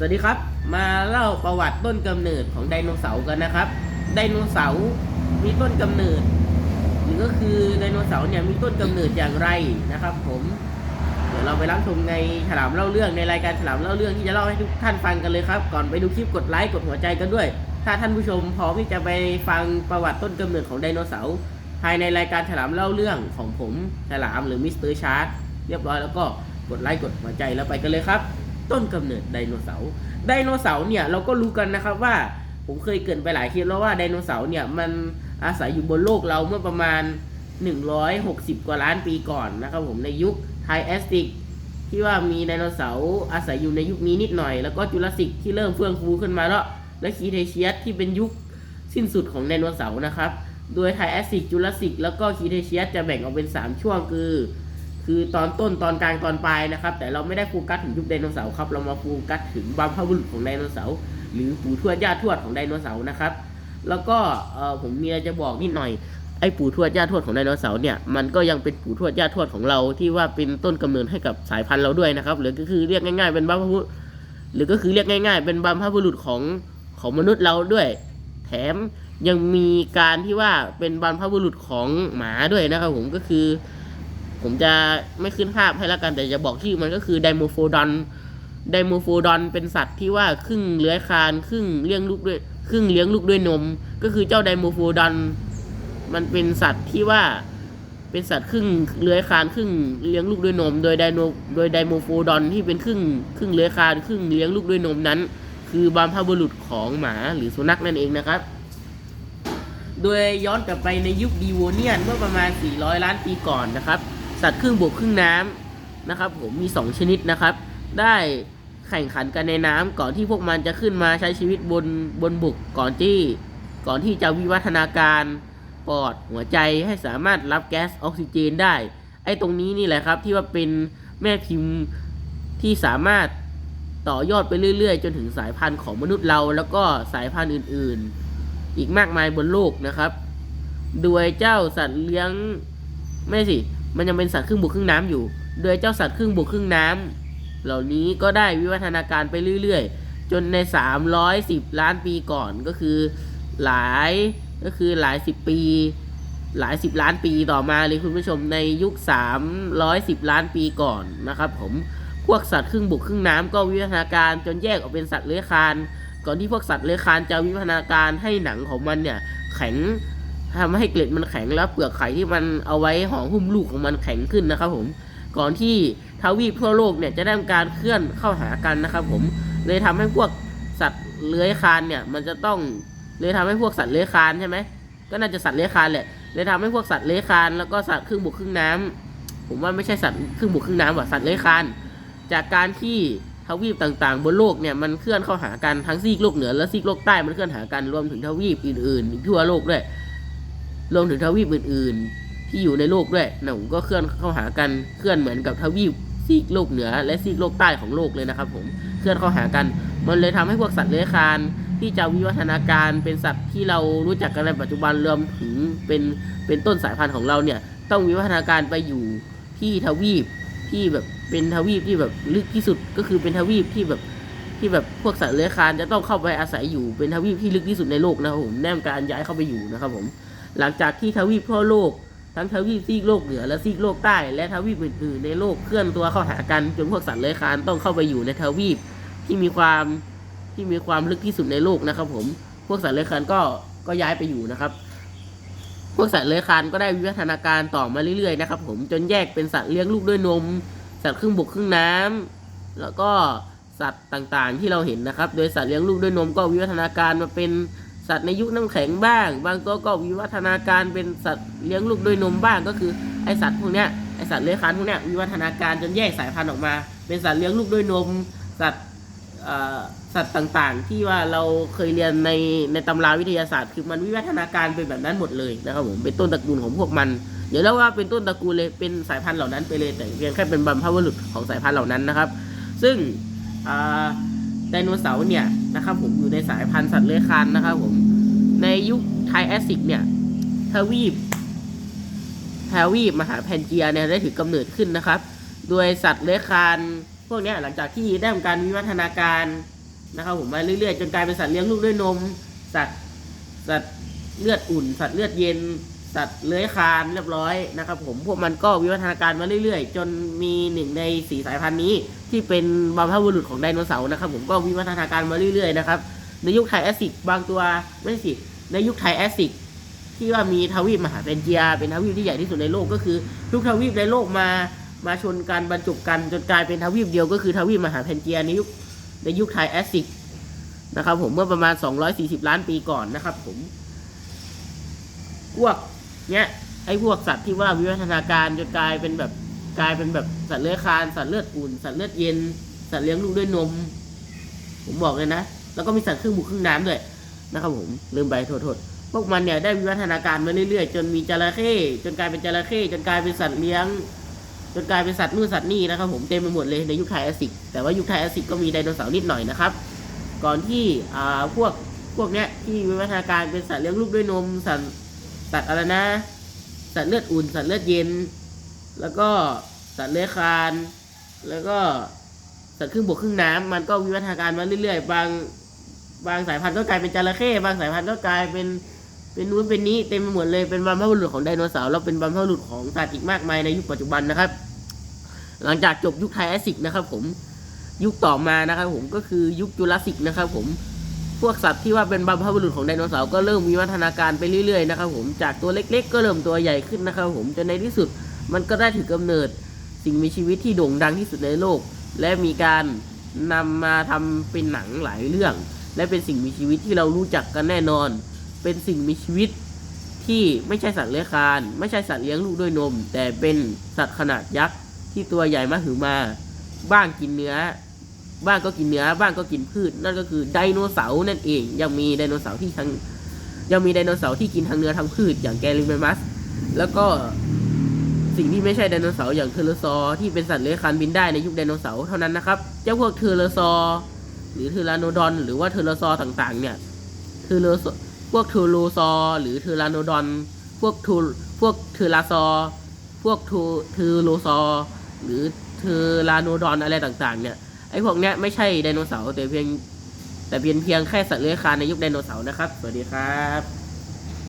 สวัสดีครับ มาเล่าประวัติต้นกำเนิดของไดโนเสาร์กันนะครับ ไดโนเสาร์มีต้นกำเนิดหรือก็คือไดโนเสาร์เนี่ยมีต้นกำเนิดอย่างไรนะครับ ผมเดี๋ยวเราไปรับชมในฉลามเล่าเรื่องในรายการฉลามเล่าเรื่องที่จะเล่าให้ทุกท่านฟังกันเลยครับ ก่อนไปดูคลิปกดไลค์กดหัวใจกันด้วย ถ้าท่านผู้ชมพร้อมที่จะไปฟังประวัติต้นกำเนิดของไดโนเสาร์ภายในรายการฉลามเล่าเรื่องของผมฉลามหรือมิสเตอร์ชาร์ตเรียบร้อยแล้วก็กดไลค์กดหัวใจแล้วไปกันเลยครับ ต้นกำเนิดไดโนเสาร์ไดโนเสาร์เนี่ยเราก็รู้กันนะครับว่าผมเคยเกินไปหลายคลิปแล้วว่าไดโนเสาร์เนี่ยมันอาศัยอยู่บนโลกเราเมื่อประมาณ 160 กว่าล้านปีก่อนนะครับผมในยุคไทแอสติกที่ว่ามีไดโนเสาร์อาศัยอยู่ในยุคนี้นิดหน่อย แล้วก็จุลศิกที่เริ่มเฟื่องฟูขึ้นมาแล้วและคีเทเชียสที่เป็นยุคสิ้นสุดของไดโนเสาร์นะครับ โดยไทแอสติกจุลศิกแล้วก็คีเทเชียสจะแบ่งออกเป็น 3 ช่วงคือ คือตอนต้นตอนกลางตอนปลายนะครับ แต่เราไม่ได้โฟกัสถึงยุคไดโนเสาร์ครับ เรามาโฟกัสถึงบัมพบุรุษของไดโนเสาร์หรือปู่ทวดย่าทวดของไดโนเสาร์นะครับ แล้วก็ผมมีอะไรจะบอกนิดหน่อยไอ้ปู่ทวดย่าทวดของไดโนเสาร์เนี่ยมันก็ยังเป็นปู่ทวดย่าทวดของเราที่ว่าเป็นต้นกำเนิดให้กับสายพันธุ์เราด้วยนะครับ หรือก็คือเรียกง่าย ๆ เป็นบัมพบุรุษหรือก็คือเรียกง่าย ๆ เป็นบัมพบุรุษของของมนุษย์เราด้วย แถมยังมีการที่ว่าเป็นบรรพบุรุษของหมาด้วยนะครับผมก็คือ ผมจะไม่ขึ้นภาพให้แล้วกันแต่จะบอกชื่อมันก็คือไดโมโฟดอนไดโมโฟดอนเป็นสัตว์ที่ว่าครึ่งเลื้อยคลานครึ่งเลี้ยงลูกด้วยครึ่งเลี้ยงลูกด้วยนม ก็คือเจ้าไดโมโฟดอนมันเป็นสัตว์ที่ว่าเป็นสัตว์ครึ่งเลื้อยคลานครึ่งเลี้ยงลูกด้วยนม โดยไดโนโดยไดโมโฟดอนที่เป็นครึ่งครึ่งเลื้อยคลานครึ่งเลี้ยงลูกด้วยนมนั้น คือบรรพบุรุษของหมาหรือสุนัขนั่นเองนะครับ โดยย้อนกลับไปในยุคดีโวเนียนเมื่อประมาณ 400 ล้านปีก่อนนะครับ สัตว์ครึ่งบกครึ่งน้ำนะครับผมมี 2 ชนิดนะครับ ได้แข่งขันกันในน้ำก่อนที่พวกมันจะขึ้นมาใช้ชีวิตบนบนบกก่อนที่ก่อนที่จะวิวัฒนาการปอดหัวใจให้สามารถรับแก๊สออกซิเจนได้ ไอ้ตรงนี้นี่แหละครับที่ว่าเป็นแม่พิมพ์ที่สามารถต่อยอดไปเรื่อย ๆ จนถึงสายพันธุ์ของมนุษย์เรา แล้วก็สายพันธุ์อื่น ๆ อีกมากมายบนโลกนะครับ โดยเจ้าสัตว์เลี้ยงไม่สิ มันยังเป็นสัตว์ครึ่งบกครึ่งน้ำอยู่ โดยเจ้าสัตว์ครึ่งบกครึ่งน้ำเหล่านี้ก็ได้วิวัฒนาการไปเรื่อยๆ จนใน 310 ล้านปีก่อนก็คือหลายก็คือหลายสิบปี หลายสิบล้านปีต่อมาเลยคุณผู้ชมในยุค 310 ล้านปีก่อนนะครับผมพวกสัตว์ครึ่งบกครึ่งน้ำก็วิวัฒนาการจนแยกออกเป็นสัตว์เลื้อยคลาน ก่อนที่พวกสัตว์เลื้อยคลานจะวิวัฒนาการให้หนังของมันเนี่ยแข็ง ทำให้เกล็ดมันแข็งแล้วเปลือกไข่ที่มันเอาไว้ห่อหุ้มลูกของมันแข็งขึ้นนะครับผม ก่อนที่ทวีปทั่วโลกเนี่ยจะได้การเคลื่อนเข้าหากันนะครับผม เลยทำให้พวกสัตว์เลื้อยคลานเนี่ยมันจะต้องเลยทำให้พวกสัตว์เลื้อยคลานใช่ไหม ก็น่าจะสัตว์เลื้อยคลานแหละ เลยทำให้พวกสัตว์เลื้อยคลานแล้วก็สัตว์ครึ่งบกครึ่งน้ำผมว่าไม่ใช่สัตว์ครึ่งบกครึ่งน้ำหรอกสัตว์เลื้อยคลาน จากการที่ทวีปต่างๆ บนโลกเนี่ยมันเคลื่อนเข้าหากันทั้งซีกโลกเหนือและซีกโลกใต้มันเคลื่อนหากันรวมถึงทวีปอื่นๆทั่วโลกด้วย รวมถึงทวีปอื่น ๆ ที่อยู่ในโลกด้วยนะผมก็เคลื่อนเข้าหากันเคลื่อนเหมือนกับทวีปซีกโลกเหนือ และซีกโลกใต้ของโลกเลยนะครับ ผมเคลื่อนเข้าหากัน มันเลยทำให้พวกสัตว์เลื้อยคลานที่จะวิวัฒนาการเป็นสัตว์ที่เรารู้จักกันในปัจจุบันรวมถึงเป็นเป็นต้นสายพันธุ์ของเราเนี่ยต้องวิวัฒนาการไปอยู่ที่ทวีปที่แบบเป็นทวีปที่แบบลึกที่สุดก็คือเป็นทวีปที่แบบที่แบบพวกสัตว์เลื้อยคลานจะต้องเข้าไปอาศัยอยู่เป็นทวีปที่ลึกที่สุดในโลกนะครับผมแน่การย้ายเข้าไปอยู่นะครับผม หลังจากที่ทวีปทั่วโลก ทั้งทวีปซีกโลกเหนือและซีกโลกใต้ และทวีปอื่นๆในโลกเคลื่อนตัวเข้าหากันจนพวกสัตว์เลื้อยคลานต้องเข้าไปอยู่ในทวีปที่มีความที่มีความลึกที่สุดในโลกนะครับ ผม พวกสัตว์เลื้อยคลานก็ก็ย้ายไปอยู่นะครับ พวกสัตว์เลื้อยคลานก็ได้วิวัฒนาการต่อมาเรื่อยๆนะครับ ผมจนแยกเป็นสัตว์เลี้ยงลูกด้วยนม สัตว์ครึ่งบกครึ่งน้ำแล้วก็สัตว์ต่างๆที่เราเห็นนะครับ โดยสัตว์เลี้ยงลูกด้วยนมก็วิวัฒนาการมาเป็น สัตว์ในยุคน้ำแข็งบ้าง บางตัวก็วิวัฒนาการเป็นสัตว์เลี้ยงลูกด้วยนมบ้างก็คือไอสัตว์พวกเนี้ยไอสัตว์เลื้อยคลานพวกเนี้ยวิวัฒนาการจนแยกสายพันธุ์ออกมา เป็นสัตว์เลี้ยงลูกด้วยนม สัตว์สัตว์ต่างๆ ที่ว่าเราเคยเรียนในในตำราวิทยาศาสตร์ คือมันวิวัฒนาการเป็นแบบนั้นหมดเลยนะครับผมเป็นต้นตระกูลของพวกมัน เดี๋ยวเรียกว่าเป็นต้นตระกูลเลยเป็นสายพันธุ์เหล่านั้นไปเลยแต่เพียงแค่เป็นบรรพบุรุษของสายพันธุ์เหล่านั้นนะครับ ซึ่งไดโนเสาร์เนี่ยนะครับผมอยู่ในสายพันธุ์สัตว์เลื้อยคลานนะครับผมในยุคไทแอสซิกเนี่ยทวีปทวีปมหาแพนเจียเนี่ยได้ถือกำเนิดขึ้นนะครับ โดยสัตว์เลื้อยคลานพวกนี้หลังจากที่ได้ทำการวิวัฒนาการนะครับผมมาเรื่อยๆ จนกลายเป็นสัตว์เลี้ยงลูกด้วยนม สัตว์สัตว์เลือดอุ่น สัตว์เลือดเย็น สัตว์เลื้อยคลานเรียบร้อยนะครับผมพวกมันก็วิวัฒนาการมาเรื่อยๆ จนมีหนึ่งในสี่สายพันธุ์นี้ ที่เป็นบรรพบุรุษของไดโนเสาร์นะครับผมก็วิวัฒนาการมาเรื่อยๆนะครับในยุคไทรแอสซิกบางตัวไม่ใช่สิในยุคไทรแอสซิกที่ว่ามีทวีปมหาแพนเจีย เป็นทวีปที่ใหญ่ที่สุดในโลกก็คือ ทุกทวีปในโลกมามาชนกันบรรจบกันจนกลายเป็นทวีปเดียวก็คือทวีปมหาแพนเจียในยุคในยุคไทรแอสซิกนะครับผมเมื่อประมาณ 240 ล้านปีก่อนนะครับผมพวก เนี้ยไอ้พวกสัตว์ที่ว่าวิวัฒนาการจนกลายเป็นแบบกลายเป็นแบบสัตว์เลื้อยคลานสัตว์เลือดอุ่นสัตว์เลือดเย็น สัตว์เลี้ยงลูกด้วยนม ผมบอกเลยนะแล้วก็มีสัตว์ครึ่งบุกครึ่งน้ำด้วยนะครับผมลืมไปโทษโทษพวกมันเนี่ยได้วิวัฒนาการมาเรื่อยๆ จนมีจระเข้จนกลายเป็นจระเข้จนกลายเป็นสัตว์เลี้ยง จนกลายเป็นสัตว์นู่นสัตว์นี่นะครับผมเต็มไปหมดเลยในยุคไทรแอสิกแต่ว่ายุคไทรแอสิกก็มีไดโนเสาร์นิดหน่อยนะครับ ก่อนที่อ่าพวกพวกเนี้ยที่วิวัฒนาการเป็นสัตว์เลี้ยงลูกด้วยนมสัตว์ สัตว์อะไรนะ สัตว์เลือดอุ่น สัตว์เลือดเย็น แล้วก็สัตว์เลื้อยคลาน แล้วก็สัตว์ครึ่งบกครึ่งน้ำมันก็วิวัฒนาการมาเรื่อยๆ บางบางสายพันธุ์ก็กลายเป็นจระเข้บางสายพันธุ์ก็กลายเป็นเป็นนู้นเป็นนี้เต็มไปหมดเลยเป็นบรรพบุรุษของไดโนเสาร์แล้วเป็นบรรพบุรุษของสัตว์อีกมากมายในยุคปัจจุบันนะครับ หลังจากจบยุคไทแอสิกนะครับ ผมยุคต่อมานะครับ ผมก็คือยุคจูราสสิกนะครับ ผม พวกสัตว์ที่ว่าเป็นบรรพบุรุษของไดโนเสาร์ก็เริ่มมีวัฒนาการไปเรื่อยๆนะครับผมจากตัวเล็ก ๆ ก็เริ่มตัวใหญ่ขึ้นนะครับผมจนในที่สุดมันก็ได้ถือกำเนิด สิ่งมีชีวิตที่โด่งดังที่สุดในโลก และมีการนำมาทำเป็นหนังหลายเรื่อง และเป็นสิ่งมีชีวิตที่เรารู้จักกันแน่นอน เป็นสิ่งมีชีวิตที่ไม่ใช่สัตว์เลื้อยคลาน ไม่ใช่สัตว์เลี้ยงลูกด้วยนม แต่เป็นสัตว์ขนาดยักษ์ที่ตัวใหญ่มากหือมา บ้างกินเนื้อ บ้างก็กินเนื้อบ้างก็กินพืช นั่นก็คือไดโนเสาร์นั่นเอง ยังมีไดโนเสาร์ที่ทั้งยังมีไดโนเสาร์ที่กินทั้งเนื้อทั้งพืชอย่างแกลิเมมัส แล้วก็สิ่งที่ไม่ใช่ไดโนเสาร์อย่างเทเลซอร์ที่เป็นสัตว์เลื้อยคลานบินได้ในยุคไดโนเสาร์เท่านั้นนะครับ เจ้าพวกเทเลซอร์หรือเทราโนดอน หรือว่าเทเลซอร์ต่างๆ เนี่ยเทเลพวกเทโลซอร์หรือเทราโนดอน พวกทูพวกเทราซอร์พวกทูเทโลซอร์หรือเทราโนดอนอะไรต่างๆ เนี่ย ไอ้พวกเนี้ยไม่ใช่ไดโนเสาร์แต่เพียงแต่เพียงเพียงแค่สัตว์เลื้อยคลานในยุคไดโนเสาร์นะครับ สวัสดีครับ